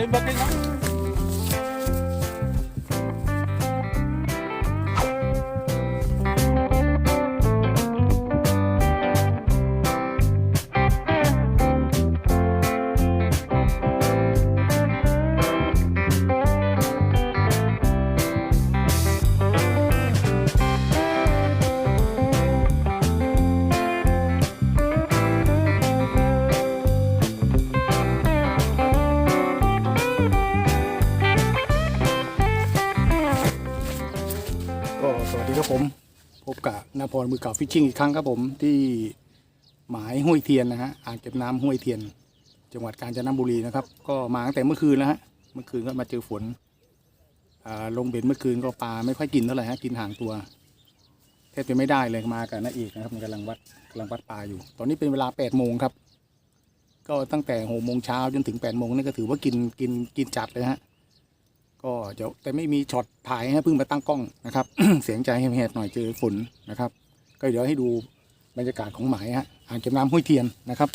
ขึ้นม รมือเก่าฟิชชิ่งอีกครั้งครับผมที่หมายห้วยเทียนนะฮะอ่างเก็บน้ำห้วยเทียน จังหวัดกาญจนบุรีนะครับ ก็มาตั้งแต่เมื่อคืนแล้วฮะเมื่อคืนก็มาเจอฝนอ่าลงเบ็ดเมื่อคืนก็ปลาไม่ค่อยกินเท่าไหร่ฮะกินห่างตัวแทบจะไม่ได้เลยมากับน้าเอกนะครับมันกำลังวัดกำลังวัดปลาอยู่ ตอนนี้เป็นเวลาแปดโมงครับ ก็ตั้งแต่หกโมงเช้าจนถึงแปดโมงนี่ก็ถือว่ากินกินกินจัดเลยฮะก็เดี๋ยวแต่ไม่มีช็อตถ่ายให้เพิ่งมาตั้งกล้องนะครับ เสียงใจแหบๆหน่อยเจอฝนนะครับ ก็เดี๋ยวให้ดูบรรยากาศของหมายฮะอ่างเก็บน้ำห้วยเทียนนะครับ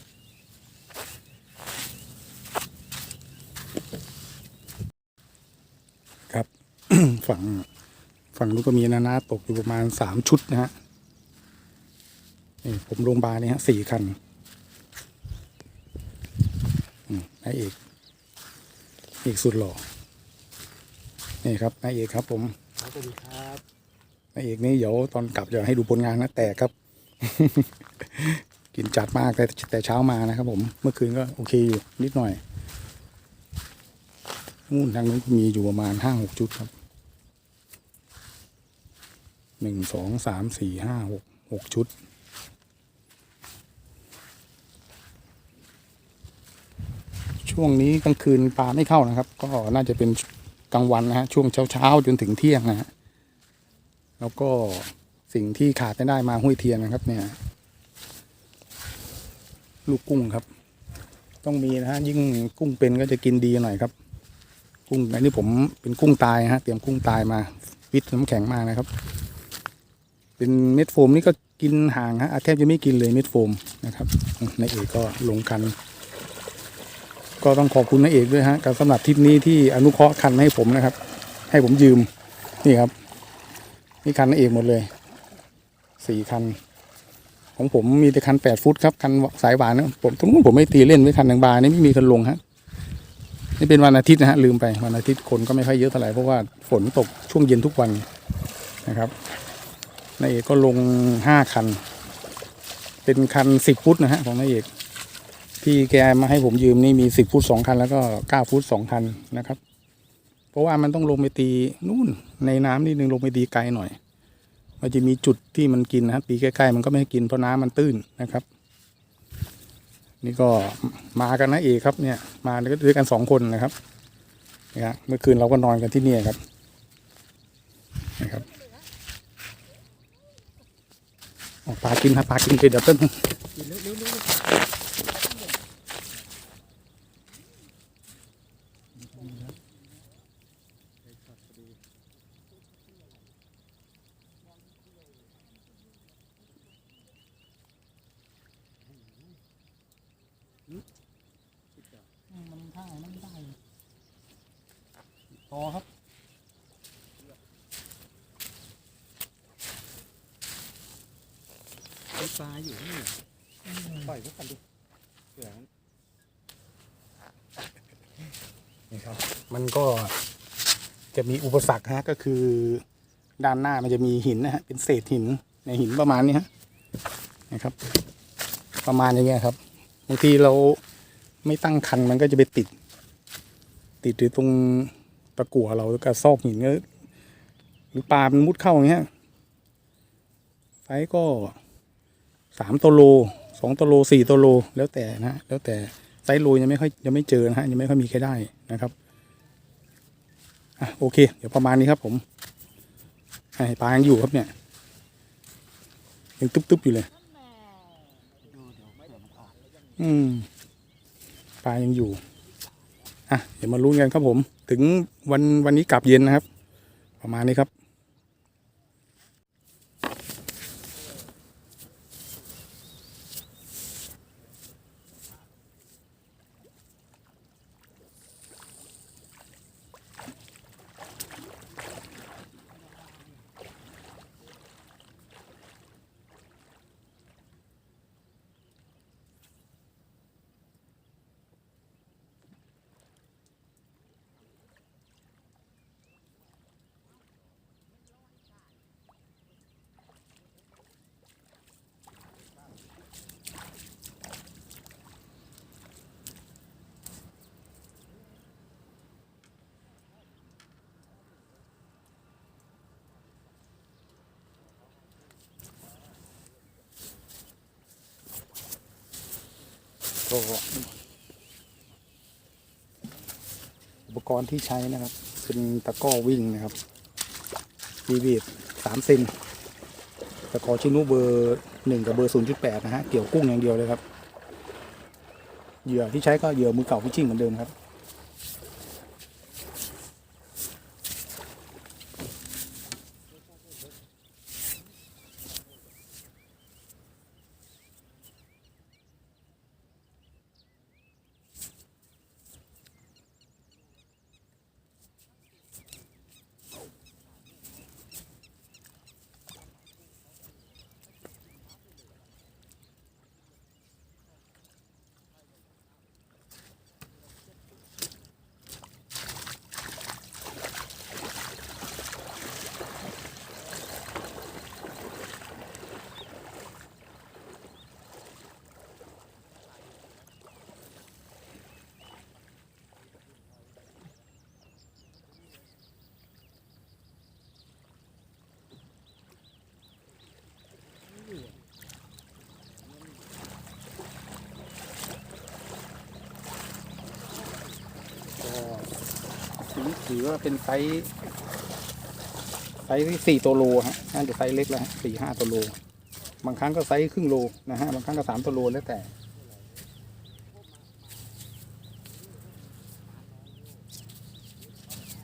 ครับฝั่งฝั่งนู้นก็มีนานาตกอยู่ประมาณสามชุดนะฮะนี่ผมลงบาลนี่ฮะสี่คันนายเอกเอกสุดหล่อนี่ครับนายเอกครับผมสวัสดีครับ นายเอกนี่เดี๋ยวตอนกลับจะให้ดูผลงานนะแต่ครับ กินจัดมากแต่แต่เช้ามานะครับผมเมื่อคืนก็โอเคอยู่นิดหน่อยนู่นทางนู้นมีอยู่ประมาณห้าหกชุดครับหนึ่งสองสามสี่ห้าหกหกชุดช่วงนี้กลางคืนปลาไม่เข้านะครับ ก็น่าจะเป็นกลางวันนะฮะช่วงเช้าเช้าๆจนถึงเที่ยงนะฮะ แล้วก็สิ่งที่ขาดไม่ได้มาห้วยเทียนนะครับ เนี่ย ลูกกุ้งครับ ต้องมีนะฮะยิ่งกุ้งเป็นก็จะกินดีหน่อยครับ กุ้งอันนี้ผมเป็นกุ้งตายฮะเตรียมกุ้งตายมาวิทน้ำแข็งมานะครับ เป็นเม็ดโฟมนี่ก็กินห่างฮะแทบจะไม่กินเลยเม็ดโฟมนะครับนายเอกก็ลงคัน ก็ต้องขอบคุณนายเอกด้วยฮะกับสำหรับทริปนี้ที่อนุเคราะห์คันให้ผมนะครับ ให้ผมยืมนี่ครับ นี่คันเอกหมดเลยสี่คัน ของผมมีแต่คันแปดฟุตครับคันสายหวานนะผมตรงนู้นผมไม่ตีเล่นไว้คันหนึ่งบาร์นี่ไม่มีคนลงฮะนี่เป็นวันอาทิตย์นะฮะลืมไปวันอาทิตย์คนก็ไม่ค่อยเยอะเท่าไหร่เพราะว่าฝนตกช่วงเย็นทุกวันนะครับนายเอกก็ลงห้าคัน เป็นคันสิบฟุตนะฮะของนายเอกที่แกมาให้ผมยืมนี่มีสิบฟุตสองคันแล้วก็เก้าฟุตสองคันนะครับ เพราะว่ามันต้องลงไปตีนู่นในน้ำนิดนึงลงไปตีไกลหน่อย มันจะมีจุดที่มันกินนะครับตีใกล้ๆมันก็ไม่กินเพราะน้ำมันตื้นนะครับ นี่ก็มากันนะเอกครับเนี่ยมาด้วยกันสองคนนะครับนะฮะเมื่อคืนเราก็นอนกันที่นี่ครับนะครับออกปลากินครับปลากินไปเดี๋ยวต้นท่ามันได้ต่ อครับมีปลาอยู่นี่ปล่อยพวกกันดูเผื่อนี่ครับ มันก็จะมีอุปสรรคฮะก็คือ ด้านหน้ามันจะมีหินนะฮะเป็นเศษหินในหินประมาณนี้ฮะนะครับ ประมาณอย่างเงี้ยครับบางทีเราไม่ตั้งคันมันก็จะไปติด ติดอยู่ตรง ตะกั่วเราแล้วก็ซอกหินก็หรือปลามันมุดเข้าอย่างเงี้ยไซส์ก็สามตัวโลสองตัวโลสี่ตัวโลแล้วแต่นะ แล้วแต่ไซส์โลยังไม่ค่อยยังไม่เจอนะฮะยังไม่ค่อยมีใครได้นะครับอะโอเค เดี๋ยวประมาณนี้ครับผมไอ้ปลายังอยู่ครับเนี่ยยังตึ๊บๆอยู่เลยอืมปลายังอยู่ อะเดี๋ยวมาลุ้นกันครับผม ถึงวันวันนี้กลับเย็นนะครับ ประมาณนี้ครับ ก็อุปกรณ์ที่ใช้นะครับ เป็นตะก้อวิ่งนะครับวีบีดสามเซนตะก้อชินุเบอร์หนึ่งกับเบอร์ศูนย์จุดแปดนะฮะเกี่ยวกุ้งอย่างเดียวเลยครับเหยื่อที่ใช้ก็เหยื่อมือเก่าพิชิ่งเหมือนเดิมครับ ก็ ถือว่าเป็นไซส์ไซส์ที่สี่ตัวโลฮะน่าจะไซส์เล็กแล้วสี่ห้าตัวโล บางครั้งก็ไซส์ครึ่งโลนะฮะบางครั้งก็สามตัวโลแล้วแต่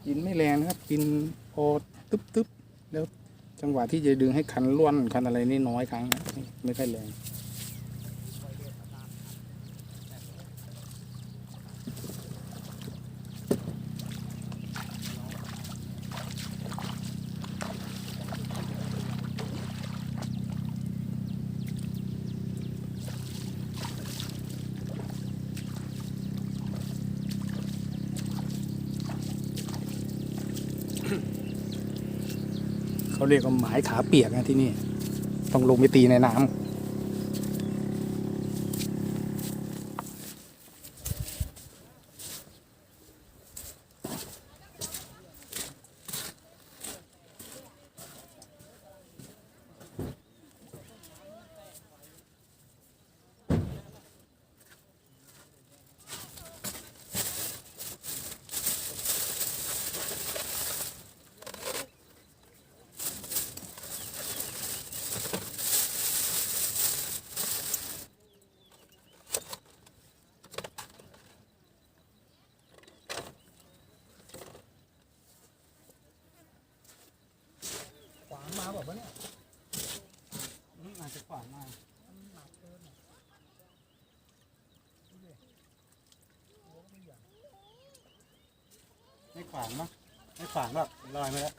กินไม่แรงนะครับ กินพอตึ๊บตึ๊บแล้วจังหวะที่จะดึงให้คันล้วนคันอะไรนี่น้อยครั้งนะไม่ค่อยแรง เขาเรียกว่าหมายขาเปียกนะที่นี่ ต้องลงไปตีในน้ำขวางมาแบบว่าเนี่ยอาจจะขวางมา ไม่ ขวางมั้งไม่ขวางแบบลอยมาแล้ว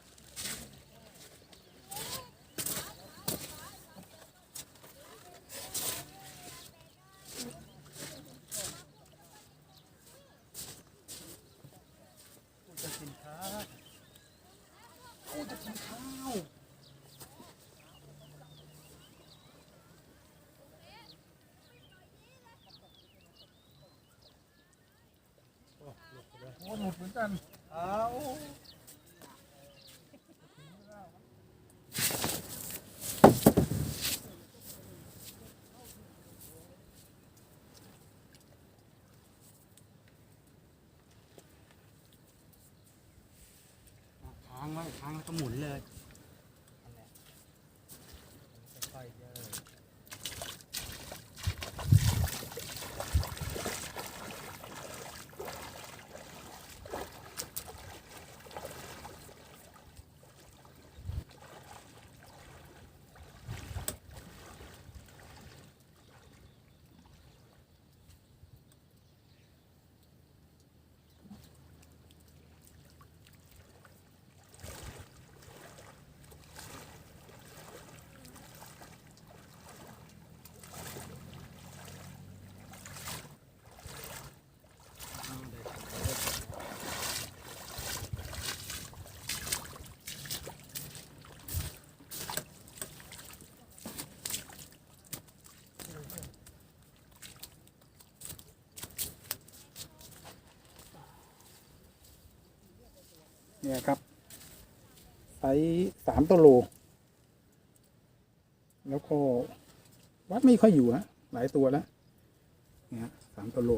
จะกินข้าวโอ้จะกินข้าวโอ้หลบไปเลย โอ้หนุดเหมือนกัน เอา ค้างไว้ค้างแล้วก็หมุนเลยนั่นแหละค่อยๆเยอะ เนี่ยครับไซส์สามตัวโล แล้วก็วัดไม่ค่อยอยู่ฮะหลายตัวแล้วเนี่ยสามตัวโล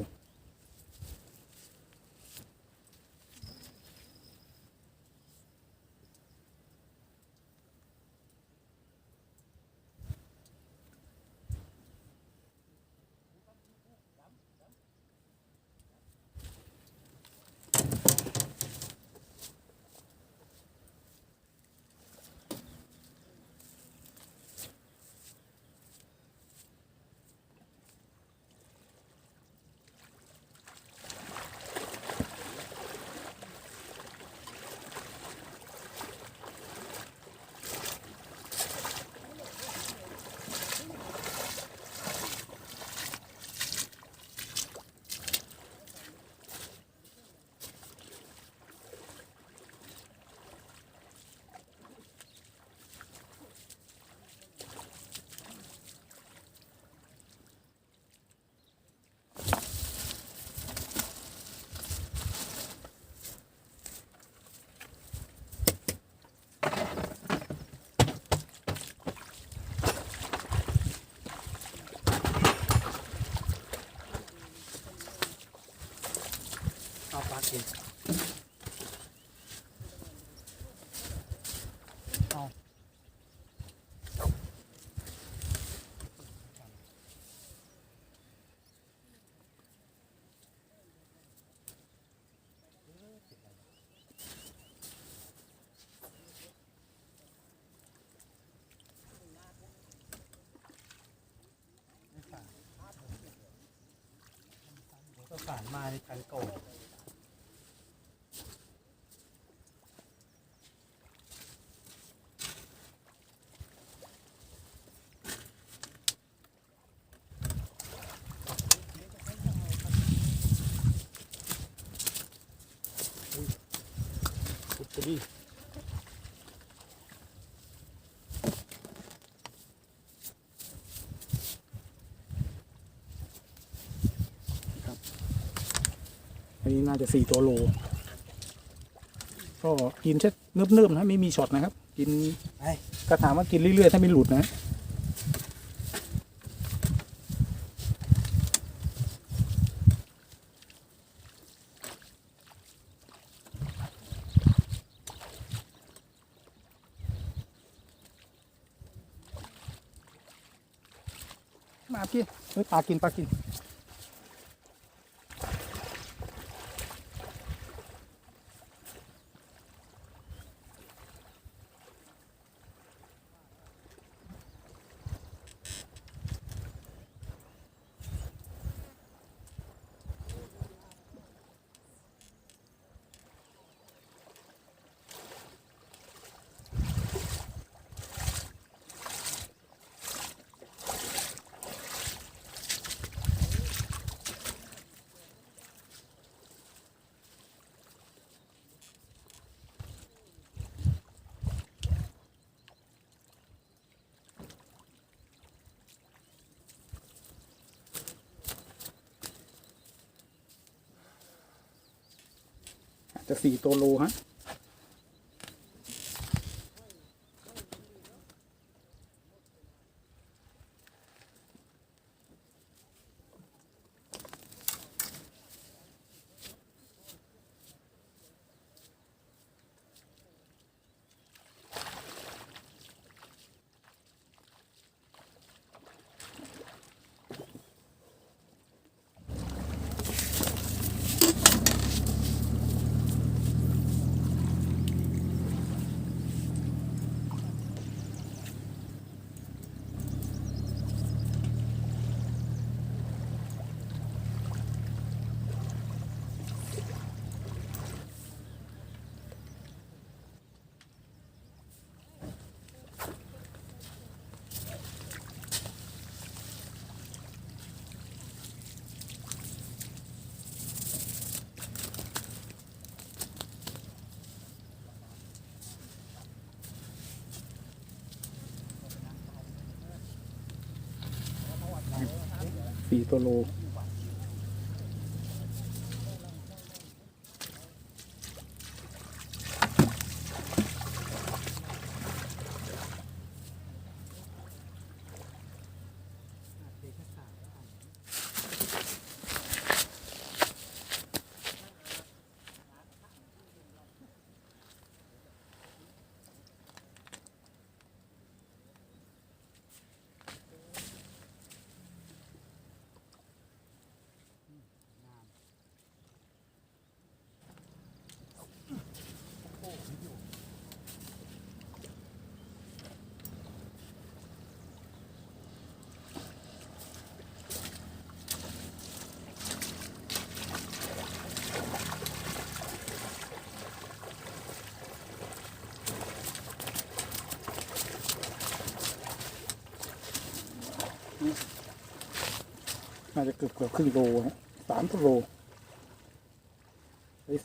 เอาปลากินเอาก็สารมาในกันโกงพุทธ ดีครับ อันนี้น่าจะสี่ตัวโล ก็กินแค่เนิบๆนะ ไม่มีช็อตนะครับ กินไอ้ก็ถามว่ากินเรื่อยๆ ถ้าไม่หลุดนะ มาพี่ปลากินปลากิน จะสี่ตัวโลฮะ สี่ตัวโล น่าจะเกือบเกือบครึ่งโลฮะสามกิโล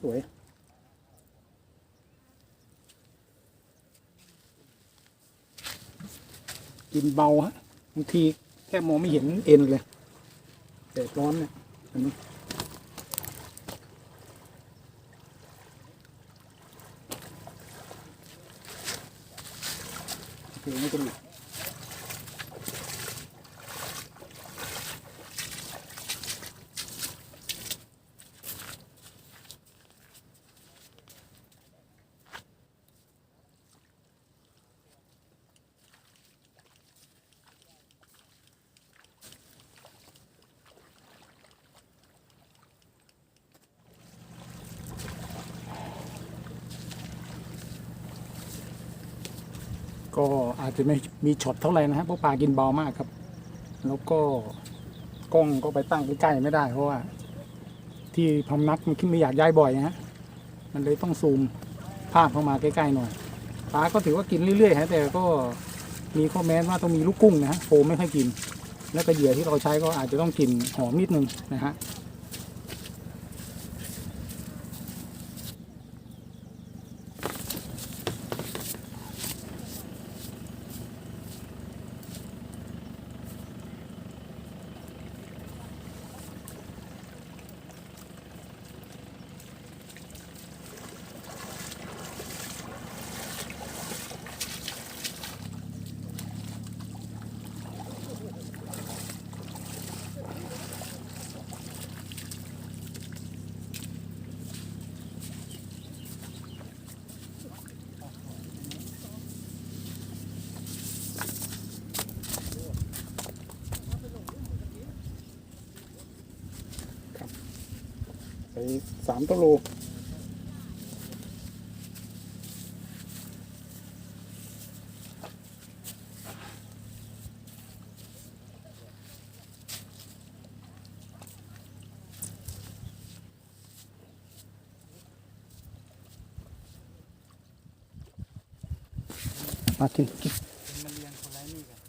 สวยๆกินเบาฮะบางทีแค่มองไม่เห็นเอ็นเลยแต่ร้อนเนี่ยอันนี้ ก็อาจจะไม่มีช็อตเท่าไหร่นะฮะเพราะปลากินเบามากครับ แล้วก็กล้องก็ไปตั้งใกล้ๆไม่ได้เพราะว่า ที่พำนักมันขึ้นไม่อยากย้ายบ่อยนะฮะมันเลยต้องซูมภาพเข้ามาใกล้ๆหน่อยปลาก็ถือว่ากินเรื่อยๆฮะแต่ก็มีข้อแม้ว่าต้องมีลูกกุ้งนะฮะโฟมไม่ค่อยกิน แล้วก็เหยื่อที่เราใช้ก็อาจจะต้องกินหอมนิดนึงนะฮะ สามตัวโลมากินกิน มันเรียงคนไรนี่กัน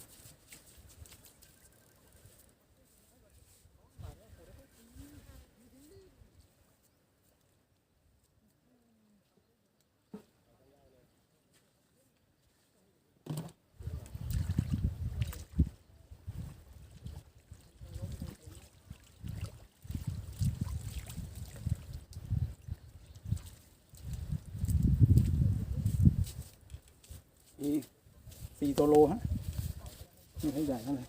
อีสี่ ตัวโลฮะไม่ให้ใหญ่เท่าไหร่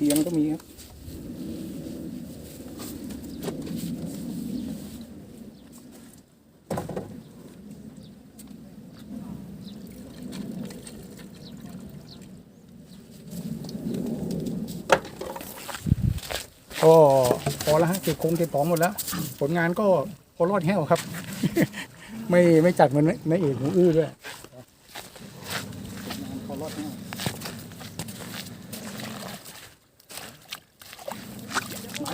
พียนก็มีครับ ก็พอแล้วฮะเก็บคงเก็บของหมดแล้ว ผลงานก็พอรอดแห้วครับ ไม่ไม่จัดเหมือนในเอกของอื้อด้วยผลงานพอรอดแห้วไม้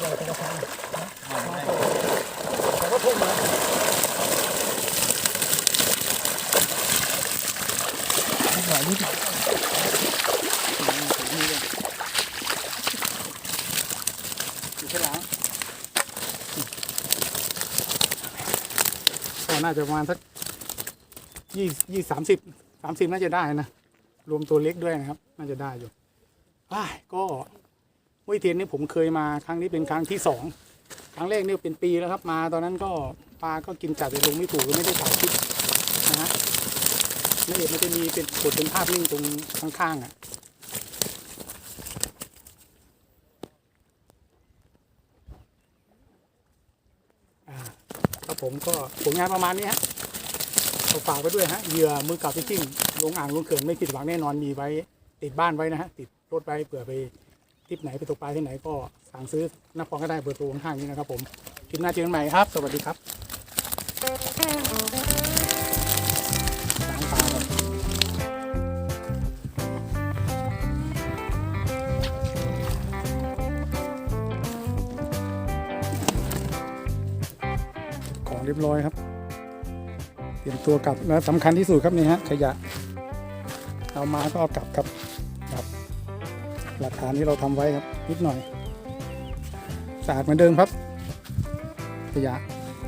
เราจะกระชังแต่ก็ทุ่มนะนิดหน่อยนิดหน่อยนี่เลยอยู่ข้างหลังก็น่าจะประมาณสักยี่ยี่สามสิบสามสิบน่าจะได้นะ รวมตัวเล็กด้วยนะครับ น่าจะได้อยู่อ้ก็ห้วยเทียนนี่ผมเคยมาครั้งนี้เป็นครั้งที่สองครั้งแรกนี่เป็นปีแล้วครับมาตอนนั้นก็ปลาก็กินจัดแต่ลงไม่ถูกก็ไม่ได้ถ่ายคลิปนะฮะในเอกมันจะมีเป็นกดเป็นภาพนิ่งตรงข้างๆอะอ่าครับ ผมก็ผลงานประมาณนี้ฮะเอาฝากไปด้วยฮะเหยื่อมือกับพิชิ่งลงอ่างลงเขื่อนไม่ผิดหวังแน่นอนมีไว้ ติดบ้านไว้นะฮะติดรถไว้เผื่อไปทิปไหนไปตกปลาที่ไหนก็สั่งซื้อน้าพรก็ได้เบอร์โทรข้างนี้นะครับผมคลิปหน้าเจอกันใหม่ครับ สวัสดีครับ รียบร้อยครับ เตรียมตัวกลับแล้วสำคัญที่สุดครับนี่ฮะขยะ เอามาก็เอากลับครับครับ หลักฐานที่เราทำไว้ครับนิดหน่อยสะอาดเหมือนเดิมครับ ขยะ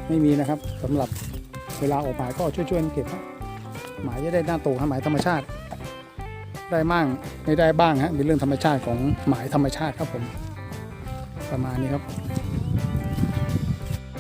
ไม่มีนะครับสำหรับเวลาออกหมายก็ช่วยๆเก็บครับหมายจะได้หน้าโตฮะหมายธรรมชาติ ได้มั่งไม่ได้บ้างฮะเป็นเรื่องธรรมชาติของหมายธรรมชาติครับผม ประมาณนี้ครับ